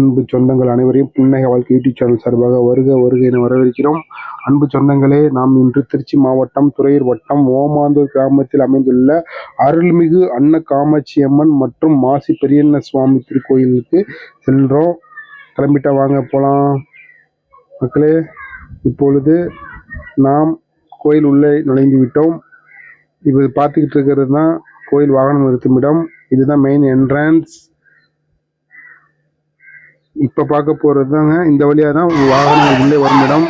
அன்பு சொந்தங்கள் அனைவரையும் புன்னகை வாழ்க்கை யூடியூப் சேனல் சார்பாக வருக வருக என வரவேற்கிறோம். அன்பு சொந்தங்களே நாம் இன்று திருச்சி மாவட்டம் துறையூர் வட்டம் ஓமாந்தூர் கிராமத்தில் அமைந்துள்ள அருள்மிகு அன்ன காமாட்சி அம்மன் மற்றும் மாசி பெரியண்ண சுவாமி திருக்கோயிலுக்கு செல்றோம். கிளம்பிட்டா வாங்க போலாம். மக்களே இப்பொழுது நாம் கோயில் உள்ளே நுழைந்து விட்டோம். இப்போ பார்த்துக்கிட்டு இருக்கிறது தான் கோயில் வாகனம் நிறுத்தும் இடம். இதுதான் மெயின் என்ட்ரன்ஸ் இப்போ பார்க்க போகிறது தாங்க இந்த வழியாக தான் வாகனங்கள் உள்ளே வரும் இடம்.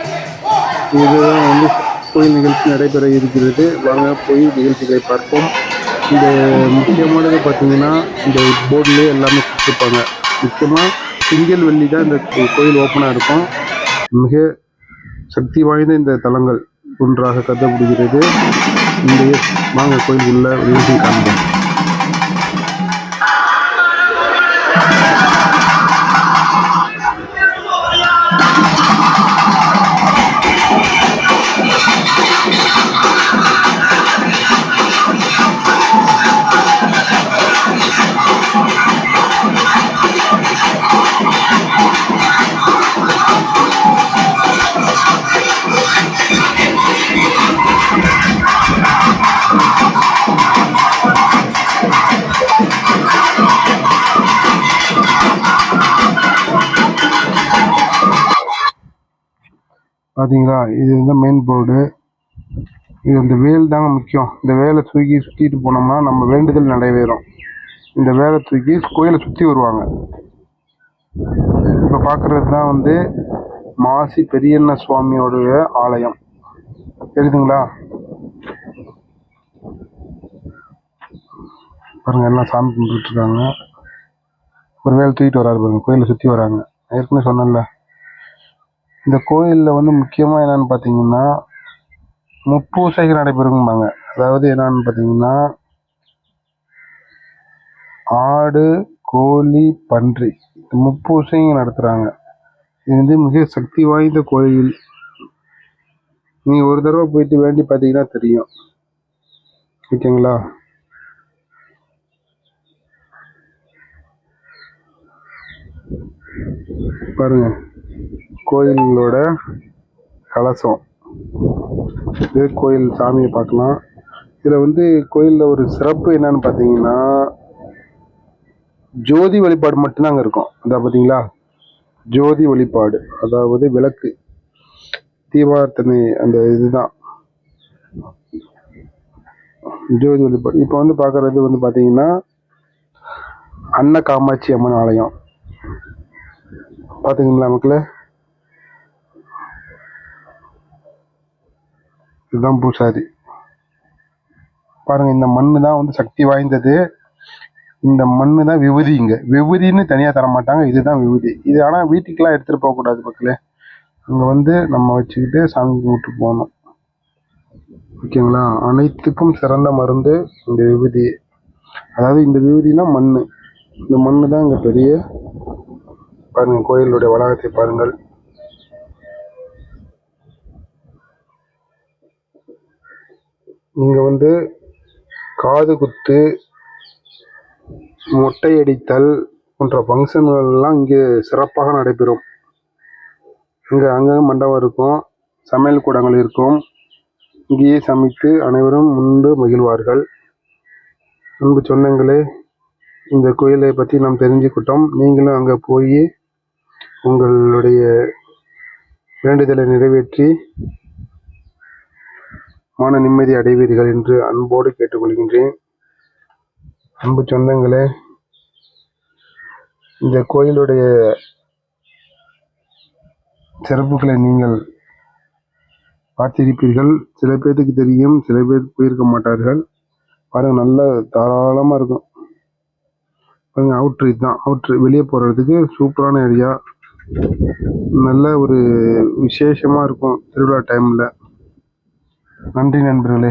இதுதான் வந்து கோயில் நிகழ்ச்சி நடைபெற இருக்கிறது. வாங்க போய் நிகழ்ச்சிகளை பார்ப்போம். இந்த முக்கியமானது பார்த்தீங்கன்னா இந்த போர்டிலே எல்லாமே கொடுத்துருப்பாங்க முக்கியமாக திங்கள் வெள்ளி தான் இந்த கோயில் ஓப்பனாக இருக்கும். மிக சக்தி வாய்ந்த இந்த தலங்கள் ஒன்றாக கருதப்படுகிறது. இந்த வாங்க கோயில் உள்ள நிகழ்ச்சி காண்போம். பார்த்தீங்களா இது வந்து மெயின் போர்டு இது இந்த வேல் தாங்க முக்கியம். இந்த வேலை தூக்கி சுற்றிட்டு போனோம்னா நம்ம வேண்டுதல் நிறைவேறும். இந்த வேலை தூக்கி கோயிலை சுற்றி வருவாங்க. இப்போ பார்க்குறது தான் வந்து மாசி பெரியண்ண சுவாமியோடைய ஆலயம். தெரியுதுங்களா? பாருங்க எல்லாம் சாமி கும்பிட்டுருக்காங்க ஒரு வேலை தூக்கிட்டு வராரு பாருங்க கோயிலை சுற்றி வராங்க. ஏற்கனவே சொன்னேன்ல. இந்த கோயிலில் வந்து முக்கியமாக என்னென்னு பார்த்தீங்கன்னா முப்பூசைகள் நடைபெறும்பாங்க. அதாவது என்னன்னு பார்த்தீங்கன்னா ஆடு கோழி பன்றி இந்த முப்பூசையும் நடத்துகிறாங்க இது வந்து மிக சக்தி வாய்ந்த கோயில். நீங்கள் ஒரு தடவை போயிட்டு வேண்டி பார்த்தீங்கன்னா தெரியும். ஓகேங்களா? பாருங்க. கோயிலோட கலசம். இது கோயில் சாமியை பார்க்கலாம். இதில் வந்து கோயிலில் ஒரு சிறப்பு என்னன்னு பார்த்தீங்கன்னா ஜோதி வழிபாடு மட்டும்தான் அங்கே இருக்கும். அதான் பார்த்தீங்களா ஜோதி வழிபாடு அதாவது விளக்கு. தீபார்த்தனை அந்த இதுதான். ஜோதி வழிபாடு. இப்போ வந்து பார்க்குறது வந்து பார்த்தீங்கன்னா அன்ன காமாட்சி அம்மன் ஆலயம். பார்த்துங்களா மக்களே? இதுதான் பூசாரி. பாருங்க இந்த மண்ணு தான் வந்து சக்தி வாய்ந்தது. இந்த மண்ணு தான் விபூதி இங்க. விபூதின்னு தனியாக தர மாட்டாங்க இதுதான் விபூதி. இது ஆனால் வீட்டுக்கெல்லாம் எடுத்துகிட்டு போகக்கூடாது மக்களே. அங்கே வந்து நம்ம வச்சுக்கிட்டு சாமி கும்பிட்டு போகணும். ஓகேங்களா? அனைத்துக்கும் சிறந்த மருந்து இந்த விபூதி. அதாவது இந்த விபூதினா மண் இந்த மண்ணு தான் இங்கே பெரிய பாருங்க கோயிலுடைய வளாகத்தை பாருங்கள். நீங்கள் வந்து காது குத்து மொட்டை அடித்தல் போன்ற ஃபங்க்ஷன்கள்லாம் இங்கே சிறப்பாக நடைபெறும். இங்கே அங்கங்கே மண்டபம் இருக்கும் சமையல் கூடங்கள் இருக்கும். இங்கேயே சமைத்து அனைவரும் உண்டு மகிழ்வார்கள். அன்பு சொன்னங்களே இந்த கோயிலை பற்றி நாம் தெரிஞ்சுக்கிட்டோம். நீங்களும் அங்கே போய் உங்களுடைய வேண்டுதலை நிறைவேற்றி மன நிம்மதி அடைவீர்கள் என்று அன்போடு கேட்டுக்கொள்கின்றேன். அன்பு சொந்தங்களே இந்த கோயிலுடைய சிறப்புகளை நீங்கள் பார்த்திருப்பீர்கள். சில பேர்த்துக்கு தெரியும் சில பேர் போயிருக்க மாட்டார்கள். பாருங்க நல்ல தாராளமாக இருக்கும். பாருங்க அவுட்ரு இதுதான் அவுட்ரு வெளியே போகிறதுக்கு சூப்பரான ஏரியா நல்ல ஒரு விசேஷமாக இருக்கும் திருவிழா டைமில் நன்றி நண்பர்களே.